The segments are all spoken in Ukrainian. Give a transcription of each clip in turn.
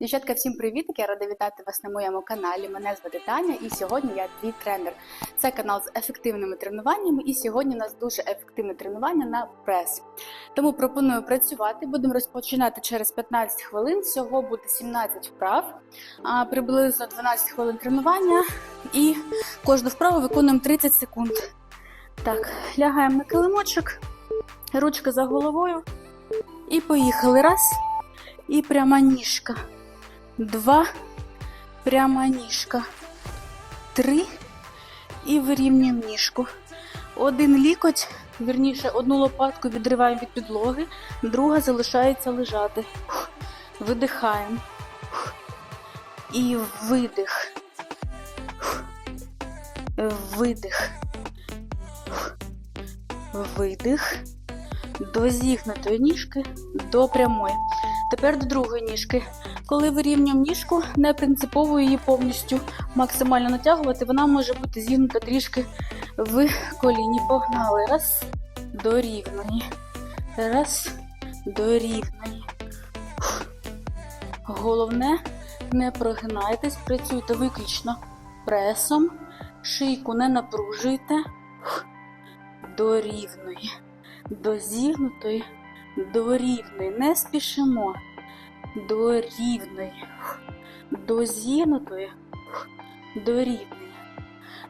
Дівчатка, всім привіт! Я рада вітати вас на моєму каналі. Мене звати Таня, і сьогодні я твій тренер. Це канал з ефективними тренуваннями, і сьогодні у нас дуже ефективне тренування на прес. Тому пропоную працювати. Будемо розпочинати через 15 хвилин. Всього буде 17 вправ, приблизно 12 хвилин тренування, і кожну вправу виконуємо 30 секунд. Так, лягаємо на килимочок, ручка за головою. І поїхали. Раз. І пряма ніжка. Два. Пряма ніжка. Три. І вирівнюємо ніжку. Один лікоть, вірніше, одну лопатку відриваємо від підлоги, друга залишається лежати. Видихаємо. І видих. Видих. Видих. До зігнутої ніжки до прямої. Тепер до другої ніжки. Коли вирівнюємо ніжку, не принципово її повністю максимально натягувати, вона може бути зігнута трішки в коліні. Погнали. Раз, до рівної. Раз, до рівної. Головне, не прогинайтесь, працюйте виключно пресом, шийку не напружуйте. До рівної, до зігнутої, до рівної. Не спішимо до рівної, до зігнутої, до рівної.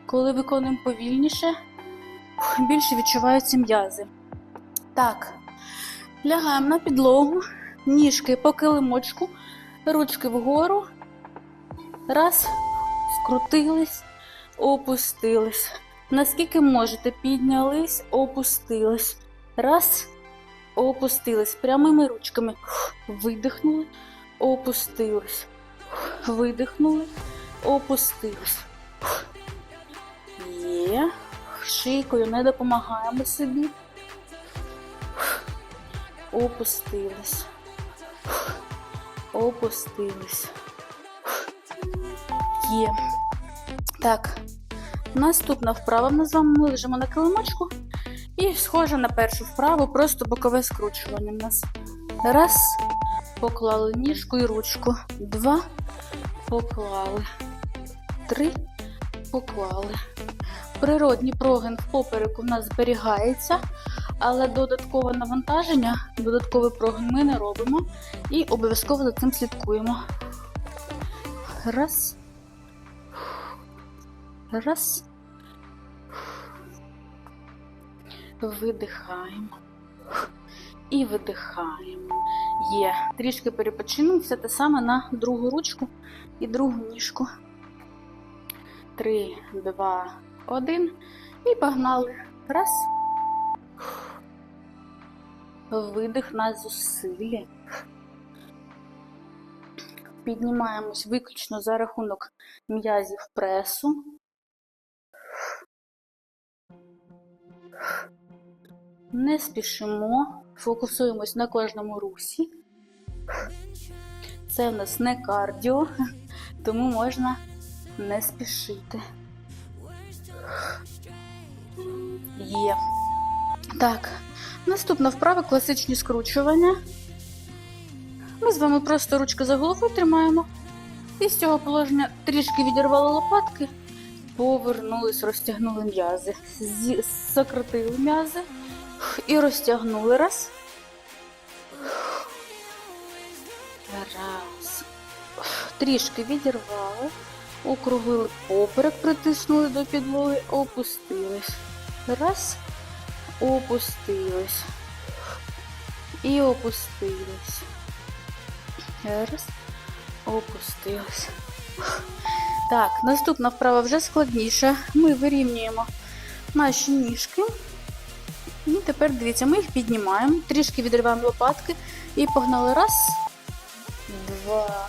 Коли виконуємо повільніше, більше відчуваються м'язи. Так, лягаємо на підлогу, ніжки по килимочку, ручки вгору. Раз, скрутились, опустились. Наскільки можете, піднялись, опустились. Раз, опустились прямими ручками. Видихнули, опустились. Видихнули, опустились. Є. Шийкою не допомагаємо собі. Опустились. Опустились. Є. Так. Наступна вправа ми з вами ми лежимо на килимочку. І схоже на першу вправу, просто бокове скручування в нас. Раз, поклали ніжку і ручку. Два, поклали. Три, поклали. Природній прогин в попереку в нас зберігається, але додаткове навантаження, додатковий прогин ми не робимо і обов'язково за цим слідкуємо. Раз. Раз. Видихаємо. І видихаємо. Є. Трішки перепочинемо. Все те саме на другу ручку і другу ніжку. Три, два, один. І погнали. Раз. Видих на зусилля. Піднімаємось виключно за рахунок м'язів пресу. Не спішимо, фокусуємось на кожному русі. Це в нас не кардіо, тому можна не спішити. Є. Так, наступна вправа класичні скручування. Ми з вами просто ручки за головою тримаємо. І з цього положення трішки відірвали лопатки, повернулись, розтягнули м'язи, сократили м'язи і розтягнули раз. Раз. Трішки відірвали, округлили поперек, притиснули до підлоги, опустились. Раз, опустились. І опустились. Раз, опустились. Так, наступна вправа вже складніша. Ми вирівнюємо наші ніжки. І тепер дивіться, ми їх піднімаємо, трішки відриваємо лопатки і погнали. Раз, два.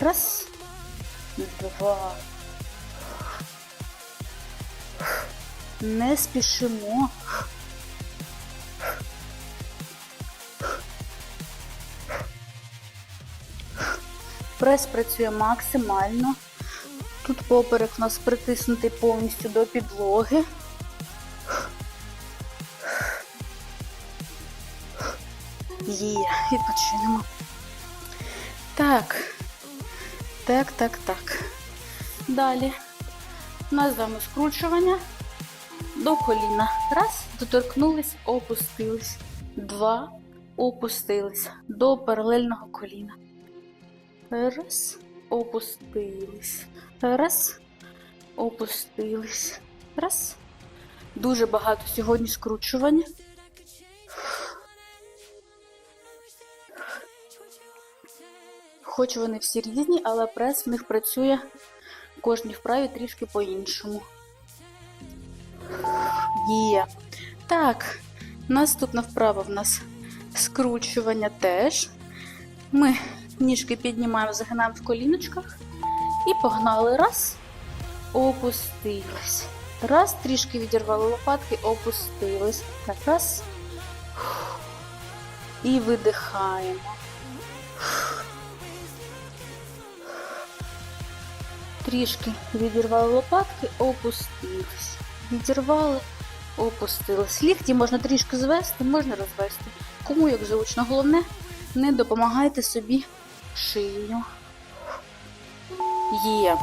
Раз, два. Не спішимо. Прес працює максимально. Тут поперек у нас притиснутий повністю до підлоги. Відпочинемо. Так. Так, так, так. Далі. У нас з вами скручування до коліна. Раз, доторкнулись, опустились. Два, опустились до паралельного коліна. Раз, опустились. Раз, опустились. Раз. Дуже багато сьогодні скручування. Хоч вони всі різні, але прес в них працює кожній вправі трішки по-іншому. Є. Так, наступна вправа в нас скручування теж. Ми ніжки піднімаємо, загинаємо в коліночках і погнали. Раз, опустились. Раз, трішки відірвали лопатки, опустились. Так, раз. І видихаємо. Трішки відірвали лопатки, опустились. Відірвали, опустились. Лікті можна трішки звести, можна розвести. Кому як зручно. Головне, не допомагайте собі шию. Є.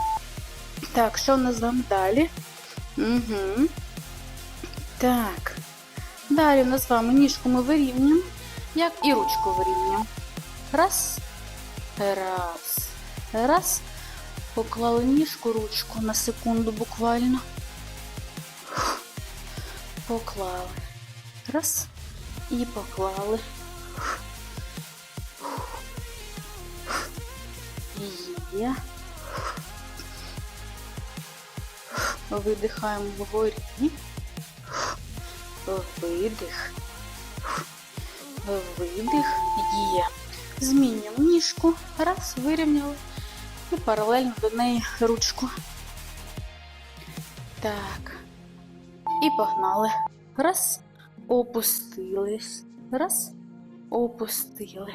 Так, що в нас з далі? Угу. Так. Далі в нас з вами ніжку ми вирівнюємо, як і ручку вирівнюємо. Раз. Раз. Раз. Поклали ніжку, ручку на секунду буквально. Поклали. Раз. І поклали. Є. Видихаємо вгорі. Видих. Видих. Є. Змінюємо ніжку. Раз, вирівняли. І паралельно до неї ручку. Так. І погнали. Раз. Опустились. Раз. Опустили.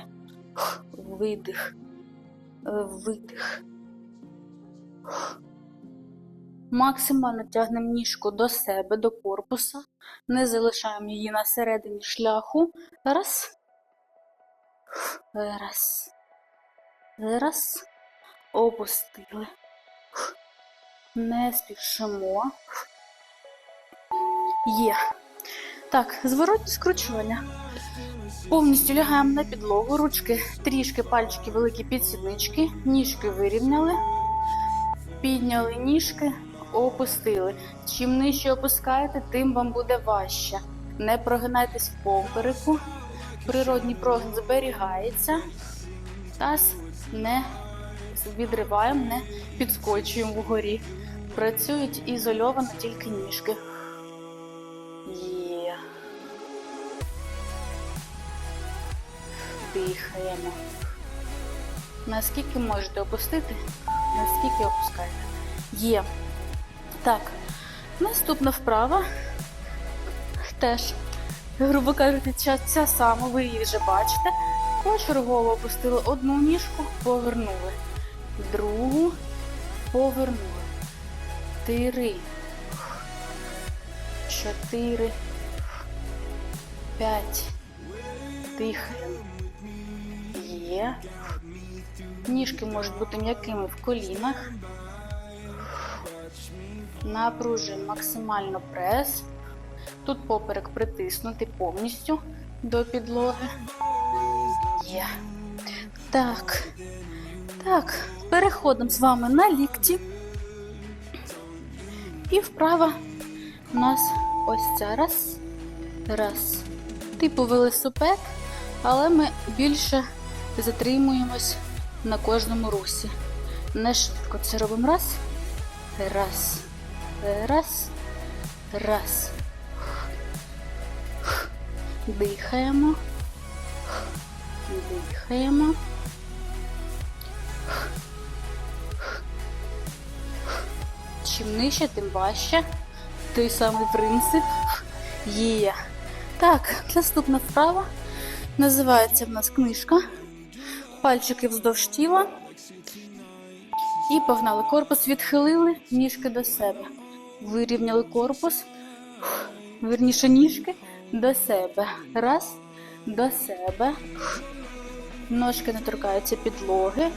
Видих. Видих. Максимально тягнемо ніжку до себе, до корпуса. Не залишаємо її на середині шляху. Раз. Раз. Раз. Опустили. Не спішимо. Є. Так, зворотні скручування. Повністю лягаємо на підлогу, ручки, трішки пальчики великі підсіднички, ніжки вирівняли, підняли ніжки, опустили. Чим нижче опускаєте, тим вам буде важче. Не прогинайтесь в попереку. Природній прогин зберігається. Таз не відриваємо, не підскочуємо вгорі. Працюють ізольовано тільки ніжки. Є. Дихаємо. Наскільки можете опустити, наскільки опускаєте. Є. Так, наступна вправа. Теж, грубо кажучи, ця, сама, ви її вже бачите. Почергово опустили одну ніжку, повернули. Другу повернули. Три. Чотири. П'ять. Дихаємо. Є. Ніжки можуть бути м'якими в колінах. Напружуємо максимально прес. Тут поперек притиснути повністю до підлоги. Є. Так. Так, переходимо з вами на лікті. І вправа у нас ось ця раз. Раз. Типу велосипед, але ми більше затримуємось на кожному русі. Не швидко це робимо раз. Раз. Раз. Раз. Дихаємо. Дихаємо. Чим нижче, тим важче. Той самий принцип є. Так, наступна вправа. Називається в нас книжка. Пальчики вздовж тіла. І погнали. Корпус відхилили, ніжки до себе. Вирівняли корпус. Верніше ніжки до себе. Раз, до себе. Ножки не торкаються підлоги.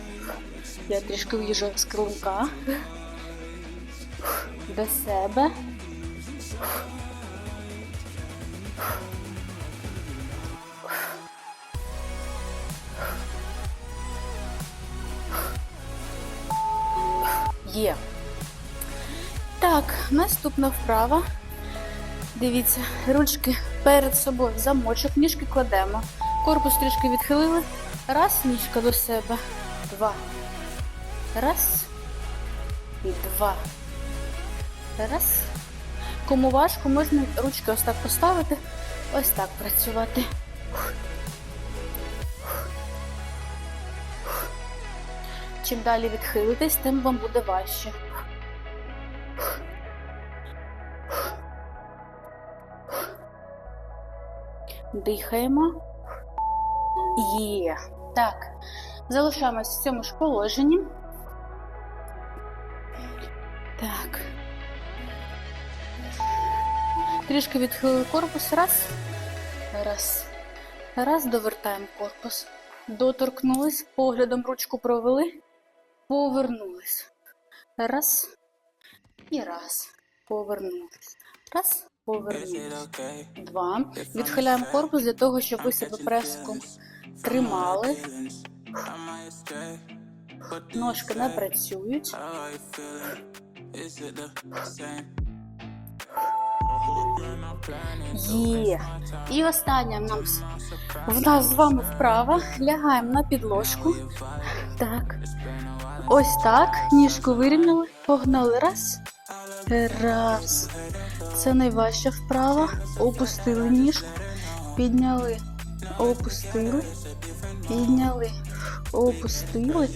Я трішки в'їжджаю з килимка. До себе. Є. Так, наступна вправа. Дивіться, ручки перед собою в замочок, ніжки кладемо. Корпус трішки відхилили. Раз, ніжка до себе. Два. Раз. Два. Раз. Кому важко, можна ручки ось так поставити. Ось так працювати. Чим далі відхилитесь, тим вам буде важче. Дихаємо. Є. Так. Залишаємось в цьому ж положенні. Трішки відхилили корпус. Раз. Раз. Раз. Довертаємо корпус. Доторкнулись, поглядом ручку провели. Повернулись. Раз. І раз. Повернулись. Раз. Повернулись. Два. Відхиляємо корпус для того, щоб ви себе пресиком тримали. Ножки не працюють. Є. І остання в в нас з вами вправа. Лягаємо на підложку. Так. Ось так. Ніжку вирівняли. Погнали. Раз. Раз. Це найважча вправа. Опустили ніжку. Підняли. Опустили. Підняли. Опустили.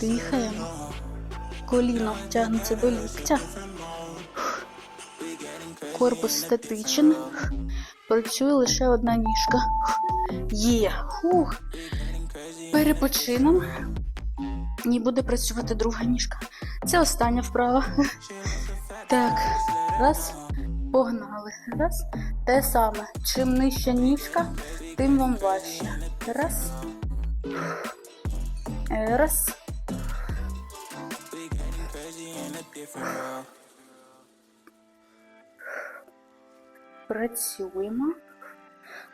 Дихаємо. Коліно тягнеться до ліктя. Корпус статичен. Працює лише одна ніжка. Є. Хух. Перепочинемо. І буде працювати друга ніжка. Це остання вправа. Так. Раз. Погнали. Раз. Те саме. Чим нижча ніжка, тим вам важче. Раз. Раз. Працюємо.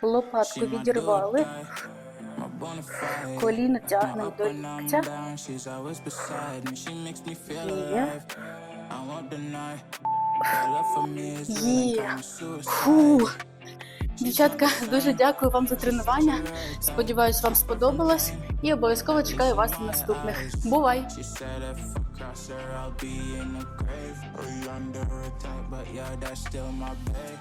Лопатку відірвали. Коліно тягнемо до ліктя. Є. Є. Фу. Дівчатка, дуже дякую вам за тренування. Сподіваюсь, вам сподобалось. І обов'язково чекаю вас на наступних. Бувай!